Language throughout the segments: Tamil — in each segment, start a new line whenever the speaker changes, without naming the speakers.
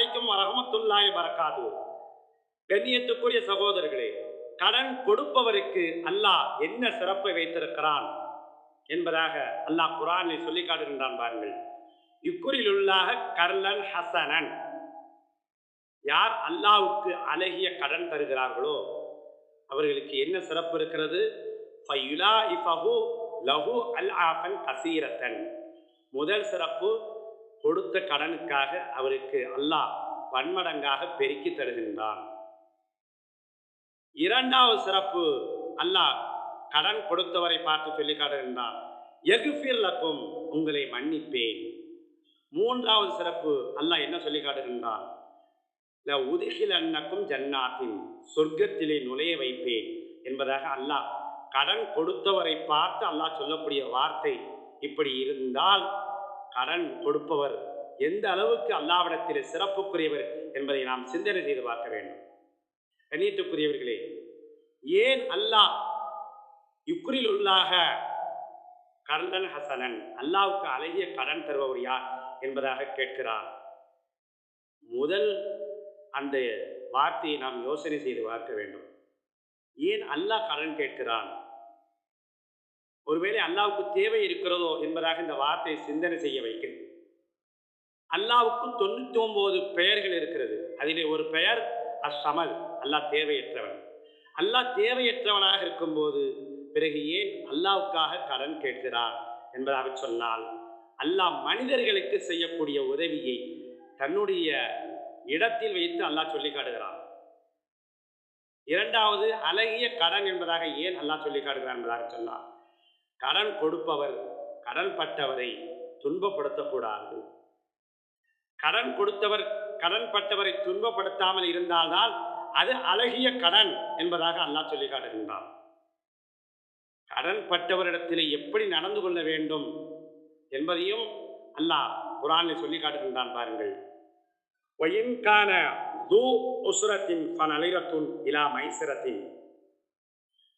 அலைக்கும் வரஹமத்துல்லாஹி வரக்காது கண்ணியத்துக்குரிய சகோதரர்களே கடன் கொடுப்பவருக்கு அல்லாஹ் என்ன சிறப்பை வைத்திருக்கிறான் என்பதாக அல்லாஹ் குரானில் சொல்லி காட்டுகின்றான் பாருங்கள். இக்குறிலுள்ளாக கர்லன் ஹசனன் யார் அல்லாவுக்கு அழகிய கடன் தருகிறார்களோ அவர்களுக்கு என்ன சிறப்பு இருக்கிறது? ஃபயுலாஇஃபஹு லஹு அல் ஆஃபன் கசீரத்தன். முதல் சிறப்பு கொடுத்த கடனுக்காக அவருக்கு அல்லாஹ் பன்மடங்காக பெருக்கி தருகின்றான். இரண்டாவது சிறப்பு அல்லாஹ் கடன் கொடுத்தவரை பார்த்து சொல்லி காட்டுகின்றான். எகுஃபிர் லக்கும் உங்களை மன்னிப்பேன். மூன்றாவது சிறப்பு அல்லாஹ் என்ன சொல்லி காட்டுகின்றான்? ல உதிகில் அன்னக்கும் ஜன்னாத்தின் சொர்க்கத்திலே நுழைய வைப்பேன் என்பதாக அல்லாஹ் கடன் கொடுத்தவரை பார்த்து அல்லாஹ் சொல்லக்கூடிய வார்த்தை இப்படி இருந்தால் கடன் கொடுப்பவர் எந்த அளவுக்கு அல்லாவிடத்தில் சிறப்புக்குரியவர் என்பதை நாம் சிந்தனை செய்து பார்க்க வேண்டும். கண்ணியத்துக்குரியவர்களே ஏன் அல்லாஹ் யுக்ரில் உள்ளாக கர்ணன் ஹசனன் அல்லாவுக்கு அழகிய கடன் தருபவர் யார் என்பதாக கேட்கிறார். முதல் அந்த வார்த்தையை நாம் யோசனை செய்து பார்க்க வேண்டும். ஏன் அல்லாஹ் கடன் கேட்கிறான்? ஒருவேளை அல்லாவுக்கு தேவை இருக்கிறதோ என்பதாக இந்த வார்த்தையை சிந்தனை செய்ய வைக்கிறது அல்லாவுக்கு தொண்ணூற்றி ஒன்பது பெயர்கள் இருக்கிறது. அதிலே ஒரு பெயர் அசமல் அல்லாஹ் தேவையற்றவன். அல்லாஹ் தேவையற்றவனாக இருக்கும்போது பிறகு ஏன் அல்லாவுக்காக கடன் கேட்கிறார் என்பதாக சொன்னால் அல்லாஹ் மனிதர்களுக்கு செய்யக்கூடிய உதவியை தன்னுடைய இடத்தில் வைத்து அல்லாஹ் சொல்லி காட்டுகிறான். இரண்டாவது அழகிய கடன் என்பதாக ஏன் அல்லாஹ் சொல்லி காட்டுகிறான் என்பதாக சொன்னார் கடன் கொடுப்பவர் கடன் பட்டவரை துன்பப்படுத்தக்கூடாது. கடன் கொடுத்தவர் கடன் பட்டவரை துன்பப்படுத்தாமல் இருந்தால்தான் அது அழகிய கடன் என்பதாக அல்லாஹ் சொல்லி காட்டுகின்றான். கடன் பட்டவரிடத்தில் எப்படி நடந்து கொள்ள வேண்டும் என்பதையும் அல்லாஹ் குரானில் சொல்லி காட்டுகின்றான் பாருங்கள். ஒயின்கான தூ உசுரத்தின் ஃபனலிரத்துன் இலா மைசரத்தின்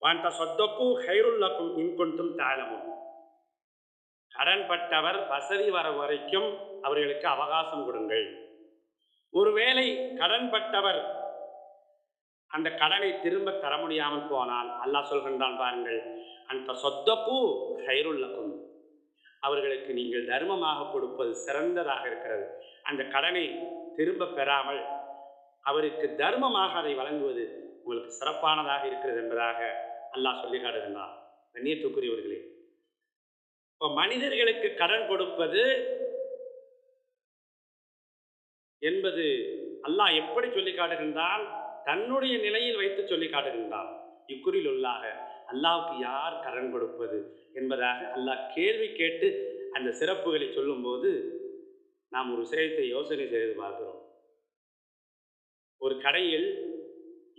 வாண்ட சொத்தக்கும் ஹைருல்லக்கும் இன்கொண்டும் தாழமும் கடன்பட்டவர் வசதி வர வரைக்கும் அவர்களுக்கு அவகாசம் கொடுங்கள். ஒருவேளை கடன்பட்டவர் அந்த கடனை திரும்ப தர முடியாமல் போனால் அல்லாஹ் சொல்கின்றான் பாருங்கள் அந்த சொத்தப்பூ ஹைருல்லக்கும் அவர்களுக்கு நீங்கள் தர்மமாக கொடுப்பது சிறந்ததாக இருக்கிறது. அந்த கடனை திரும்ப பெறாமல் அவருக்கு தர்மமாக அதை வழங்குவது உங்களுக்கு சிறப்பானதாக இருக்கிறது என்பதாக அல்லாஹ் சொல்லி காட்டுகின்றான் கண்ணியத்துக்குரியவர்களே இப்போ மனிதர்களுக்கு கடன் கொடுப்பது என்பது அல்லாஹ் எப்படி சொல்லி காட்டுகின்றான் தன்னுடைய நிலையில் வைத்து சொல்லி காட்டுகின்றான் இக்குறில் உள்ளாக அல்லாவுக்கு யார் கடன் கொடுப்பது என்பதாக அல்லாஹ் கேள்வி கேட்டு அந்த சிறப்புகளை சொல்லும்போது நாம் ஒரு விஷயத்தை யோசனை செய்து பார்க்கிறோம். ஒரு கடையில்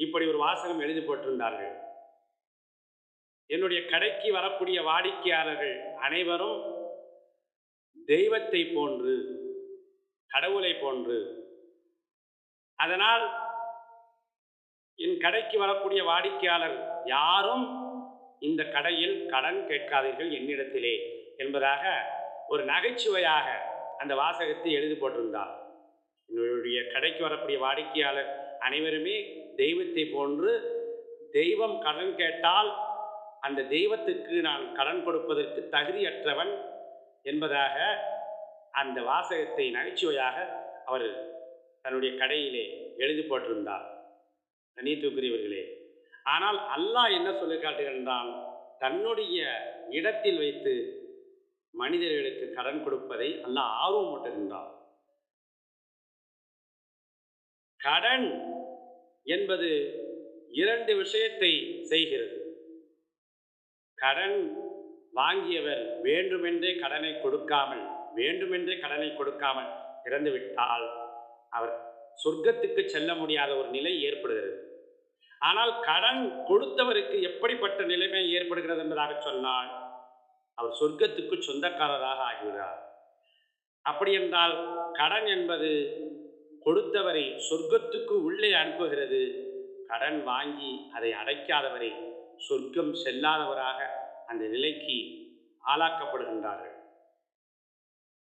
இப்படி ஒரு வாசகம் எழுதி போட்டிருந்தார்கள். என்னுடைய கடைக்கு வரக்கூடிய வாடிக்கையாளர்கள் அனைவரும் தெய்வத்தை போன்று கடவுளை போன்று. அதனால் என் கடைக்கு வரக்கூடிய வாடிக்கையாளர் யாரும் இந்த கடையில் கடன் கேட்காதீர்கள் என்னிடத்திலே என்பதாக ஒரு நகைச்சுவையாக அந்த வாசகத்தை எழுதி போட்டிருந்தார். என்னுடைய கடைக்கு வரக்கூடிய வாடிக்கையாளர் அனைவருமே தெய்வத்தை போன்று தெய்வம் கடன் கேட்டால் அந்த தெய்வத்துக்கு நான் கடன் கொடுப்பதற்கு தகுதியற்றவன் என்பதாக அந்த வாசகத்தை நகைச்சுவையாக அவர் தன்னுடைய கடையிலே எழுதி போட்டிருந்தார். நீத்துக்குரியவர்களே ஆனால் அல்லாஹ் என்ன சொல்லி காட்டுகின்றான் தன்னுடைய இடத்தில் வைத்து மனிதர்களுக்கு கடன் கொடுப்பதை அல்லாஹ் ஆர்வமூட்டுகின்றான். கடன் என்பது இரண்டு விஷயத்தை செய்கிறது. கடன் வாங்கியவர் வேண்டுமென்றே கடனை கொடுக்காமல் வேண்டுமென்றே கடனை கொடுக்காமல் இறந்துவிட்டால் அவர் சொர்க்கத்துக்கு செல்ல முடியாத ஒரு நிலை ஏற்படுகிறது. ஆனால் கடன் கொடுத்தவருக்கு எப்படிப்பட்ட நிலைமை ஏற்படுகிறது என்பதாக சொன்னால் அவர் சொர்க்கத்துக்கு சொந்தக்காரராக ஆகிவிடுகிறார். அப்படி என்றால் கடன் என்பது கொடுத்தவரை சொர்க்கத்துக்கு உள்ளே அனுப்புகிறது கடன் வாங்கி அதை அடைக்காதவரை சொர்க்கம் செல்லாதவராக அந்த நிலைக்கு ஆளாக்கப்படுகின்றார்கள்.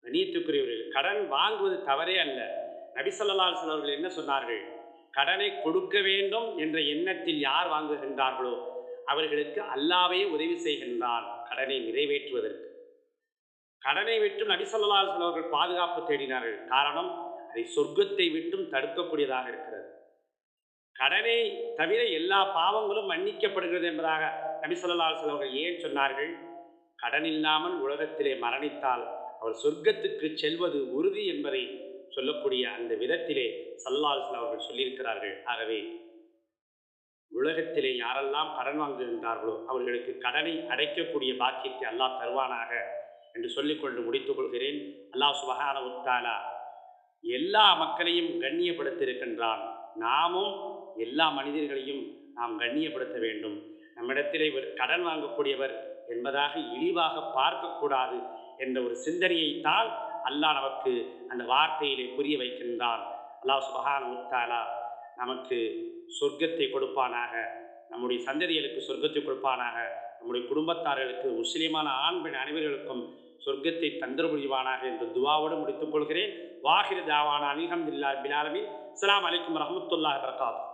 கணியத்துக்குரியவர்கள் கடன் வாங்குவது தவறே அல்ல. நபிசல்லால் சிலவர்கள் என்ன சொன்னார்கள்? கடனை கொடுக்க வேண்டும் என்ற எண்ணத்தில் யார் வாங்குகின்றார்களோ அவர்களுக்கு அல்லாவே உதவி செய்கின்றான் கடனை நிறைவேற்றுவதற்கு. கடனை விட்டும் நபிசல்லால் சிலவர்கள் பாதுகாப்பு தேடினார்கள். காரணம் அதை சொர்க்கத்தை விட்டும் தடுக்கக்கூடியதாக இருக்கிறது. கடனை தவிர எல்லா பாவங்களும் மன்னிக்கப்படுகிறது என்பதாக நபி சொல்லால் அவர்கள் ஏன் சொன்னார்கள்? கடன் இல்லாமல் உலகத்திலே மரணித்தால் அவர் சொர்க்கத்துக்கு செல்வது உறுதி என்பதை சொல்லக்கூடிய அந்த விதத்திலே சல்லால் அவர்கள் சொல்லியிருக்கிறார்கள். ஆகவே உலகத்திலே யாரெல்லாம் கடன் வாங்குகின்றார்களோ அவர்களுக்கு கடனை அடைக்கக்கூடிய பாக்கியத்தை அல்லாஹ் தருவானாக என்று சொல்லிக்கொண்டு முடித்துக் கொள்கிறேன். அல்லாஹ் சுபகான உத்தாலா எல்லா மக்களையும் கண்ணியப்படுத்தியிருக்கின்றான். நாமும் எல்லா மனிதர்களையும் நாம் கண்ணியப்படுத்த வேண்டும். நம்மிடத்திலே இவர் கடன் வாங்கக்கூடியவர் என்பதாக இழிவாக பார்க்கக்கூடாது என்ற ஒரு சிந்தனையைத்தான் அல்லாஹ் நமக்கு அந்த வார்த்தையிலே புரிய வைக்கின்றான். அல்லாஹ் சுபஹான முத்தாலா நமக்கு சொர்க்கத்தை கொடுப்பானாக நம்முடைய சந்ததிகளுக்கு சொர்க்கத்தை கொடுப்பானாக நம்முடைய குடும்பத்தார்களுக்கு முஸ்லீமான ஆண் பெண் அனைவர்களுக்கும் சொர்க்கத்தை தந்திர புரிவானாக என்று துவாவோடு முடித்துக் கொள்கிறேன். வாஹிர் தாவானா அலிஹம்துல்லா பிலாலமின் இஸ்லாம் அலைக்கும் வரஹ்மத்துல்லாஹி வபரகாத்துஹு.